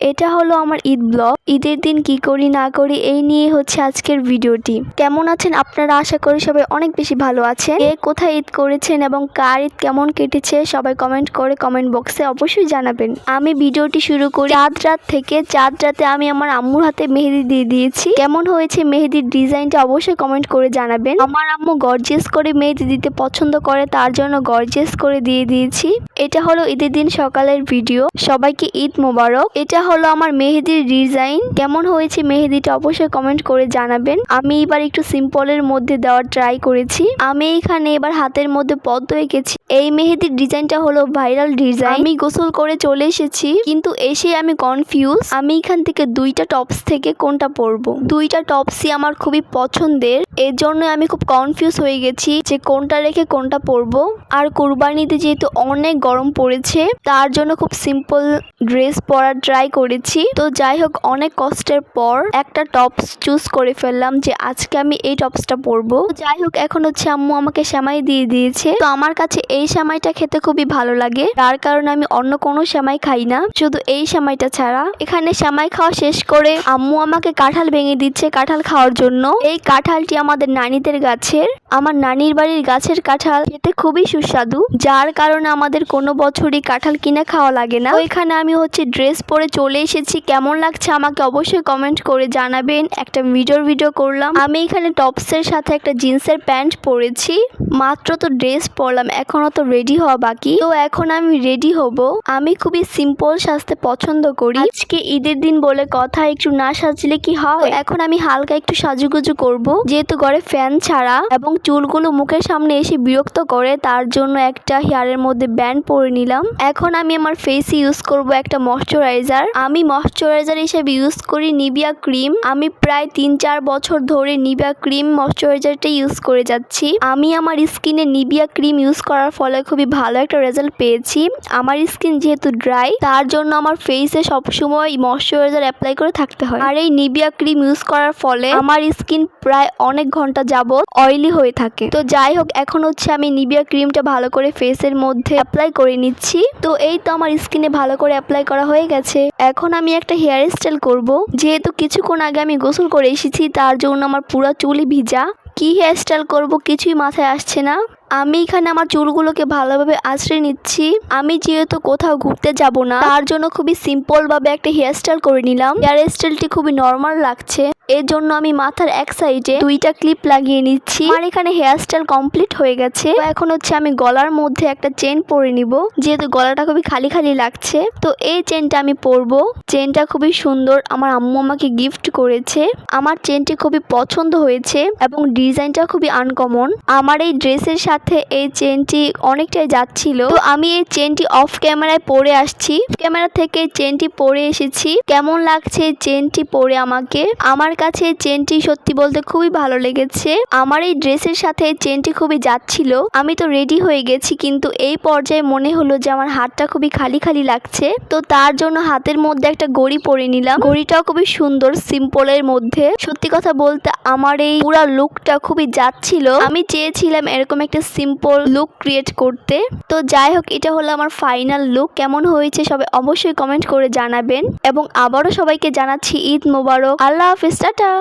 এটা হলো আমার ঈদ ব্লগ। ঈদের দিন কি করি, না করি, এই নিয়ে হচ্ছে আজকের ভিডিওটি। কেমন আছেন আপনারা? আশা করি সবাই অনেক বেশি ভালো আছেন। কে কোথায় ঈদ করেছেন এবং কার ঈদ কেমন কেটেছে, সবাই কমেন্ট করে কমেন্ট বক্সে অবশ্যই জানাবেন। আমি ভিডিওটি শুরু করি চাঁদ রাত থেকে। চাঁদ রাতে আমি আমার আম্মুর হাতে মেহেদি দিয়ে দিয়েছি। কেমন হয়েছে মেহেদির ডিজাইনটা অবশ্যই কমেন্ট করে জানাবেন। আমার আম্মু গর্জেস করে মেহেদি দিতে পছন্দ করে, তার জন্য গর্জেস করে দিয়ে দিয়েছি। এটা হলো ঈদের দিন সকালের ভিডিও। সবাইকে ঈদ মোবারক। এটা হলো আমার মেহেদির ডিজাইন। কেমন হয়েছে মেহেদিটা অবশ্যই কমেন্ট করে জানাবেন। আমি এবার একটু সিম্পলের মধ্যে দেওয়ার ট্রাই করেছি। আমি এখানে এবার হাতের মধ্যে পদ্ম এঁকেছি। এই মেহেদির ডিজাইনটা হলো ভাইরাল ডিজাইন। আমি গোসল করে চলে এসেছি, কিন্তু এসে আমি কনফিউজ আমি এখান থেকে দুইটা টপস থেকে কোনটা পরবো? দুইটা টপসই আমার খুবই পছন্দের। এর জন্য আমি খুব কনফিউজ হয়ে গেছি যে কোনটা রেখে কোনটা পরবো। আর কোরবানিতে যেহেতু অনেক গরম পড়েছে, তার জন্য খুব সিম্পল ড্রেস পরার ট্রাই করেছি। তো যাই হোক, অনেক কষ্টের পর একটা টপস চুজ করে ফেললাম যে আজকে আমি এই টপসটা পরবো। যাই হোক, এখন হচ্ছে আম্মু আমাকে সেমাই দিয়ে দিয়েছে। তো আমার কাছে এই সেমাইটা খেতে খুবই ভালো লাগে। তার কারণে আমি অন্য কোনো সেমাই খাই না। শুধু এই সেমাইটা ছাড়া। এখানে সেমাই খাওয়া শেষ করে আম্মু আমাকে কাঁঠাল ভেঙে দিচ্ছে কাঁঠাল খাওয়ার জন্য। এই কাঁঠালটি আমাদের নানিদের গাছের। আমার নানির বাড়ির গাছের কাঁঠাল খেতে খুবই সুস্বাদু। যার কারণে আমাদের কোনো বছরই কাঁঠাল কিনে খাওয়া লাগে না। এখানে আমি হচ্ছে ড্রেস পরে চলে এসেছি। কেমন লাগছে আমাকে অবশ্যই কমেন্ট করে জানাবেন। একটা ভিডিওর ভিডিও করলাম। আমি এখানে টপসের সাথে একটা জিন্সের প্যান্ট পরেছি। মাত্র তো ড্রেস পরলাম। এখনও তো রেডি হওয়া বাকি। তো এখন আমি রেডি হব। আমি খুবই সিম্পল সাজতে পছন্দ করি। আজকে ঈদের দিন বলে কথা, একটু না সাজলে কি হয়? এখন আমি হালকা একটু সাজুগুজু করব। যেহেতু ঘরে ফ্যান ছাড়া এবং চুলগুলো মুখের সামনে এসে বিরক্ত করে, তার জন্য একটা হেয়ারের মধ্যে ব্যান্ড পরে নিলাম। এখন আমি আমার ফেসে ইউজ করব একটা ময়শ্চারাইজার আমি ময়শ্চারাইজার হিসেবে ইউজ করি নিবিয়া ক্রিম আমি প্রায় তিন চার বছর ধরে নিবিয়া ক্রিম ময়শ্চারাইজারটা ইউজ করে যাচ্ছি। আমি আমার স্কিনে নিবিয়া ক্রিম ইউজ করার ফলে খুবই ভালো একটা রেজাল্ট পেয়েছি। আমার স্কিন যেহেতু ড্রাই তার জন্য আমার ফেসে সবসময় ময়শ্চারাইজার অ্যাপ্লাই করে থাকতে হয়। আর এই নিবিয়া ক্রিম ইউজ করার ফলে আমার স্কিন প্রায় অনেক ঘণ্টা যাবত অয়েলি হয়ে থাকে। তো যাই হোক, এখন হচ্ছে আমি নিবিয়া ক্রিমটা ভালো করে ফেসের মধ্যে অ্যাপ্লাই করে নিচ্ছি। তো এই তো আমার স্কিনে ভালো করে অ্যাপ্লাই করা হয়ে গেছে। এখন আমি একটা হেয়ার স্টাইল করব। যেহেতু কিছুক্ষণ আগে আমি গোসল করে এসেছি, তার জন্য আমার পুরো চুলই ভিজা। কি হেয়ার স্টাইল করব কিছুই মাথায় আসছে না। আমি এখানে আমার চুলগুলোকে ভালোভাবে আশ্রয় নিচ্ছি। আমি যেহেতু কোথাও ঘুরতে যাব না, তার জন্য খুবই সিম্পল ভাবে একটা হেয়ার স্টাইল করে নিলাম। হেয়ার স্টাইলটি খুবই নর্মাল লাগছে। এর জন্য আমি মাথার এক সাইডে দুইটা ক্লিপ লাগিয়ে নিচ্ছি। আমার এখানে হেয়ার স্টাইল কমপ্লিট হয়ে গেছে। এখন হচ্ছে আমি গলার মধ্যে একটা চেন পরে নিব, যেহেতু গলাটা খুবই খালি খালি লাগছে। তো এই চেনটা আমি পরবো। চেনটা খুবই সুন্দর, আমার আম্মু আমাকে গিফট করেছে। আমার চেনটি খুবই পছন্দ হয়েছে এবং ডিজাইনটা খুবই আনকমন আমার এই ড্রেসের সাথে এই চেনটি অনেকটাই যাচ্ছিল। তো আমি এই চেনটি অফ ক্যামেরায় পরে আসছি। ক্যামেরা থেকে চেনটি পরে এসেছি। কেমন লাগছে চেনটি পরে আমাকে? আমার কাছে চেনটি সত্যি বলতে খুবই ভালো লেগেছে। আমার এই ড্রেসের সাথে চেনটি খুবই যাচ্ছিল। আমি তো রেডি হয়ে গেছি, কিন্তু এই পর্যায়ে মনে হলো যে আমার হাতটা খুবই খালি খালি লাগছে। তো তার জন্য হাতের মধ্যে একটা গড়ি পরে নিলাম। গড়িটাও খুবই সুন্দর সিম্পলের মধ্যে। সত্যি কথা বলতে আমার এই পুরা লুকটা খুবই যাচ্ছিল। আমি চেয়েছিলাম এরকম একটা সিম্পল লুক ক্রিয়েট করতে। তো যাই হোক, এটা হলো আমার ফাইনাল লুক কেমন হয়েছে সবাই অবশ্যই কমেন্ট করে জানাবেন। এবং আবারও সবাইকে জানাচ্ছি ঈদ মোবারক। আল্লাহ হাফিজ। টাটা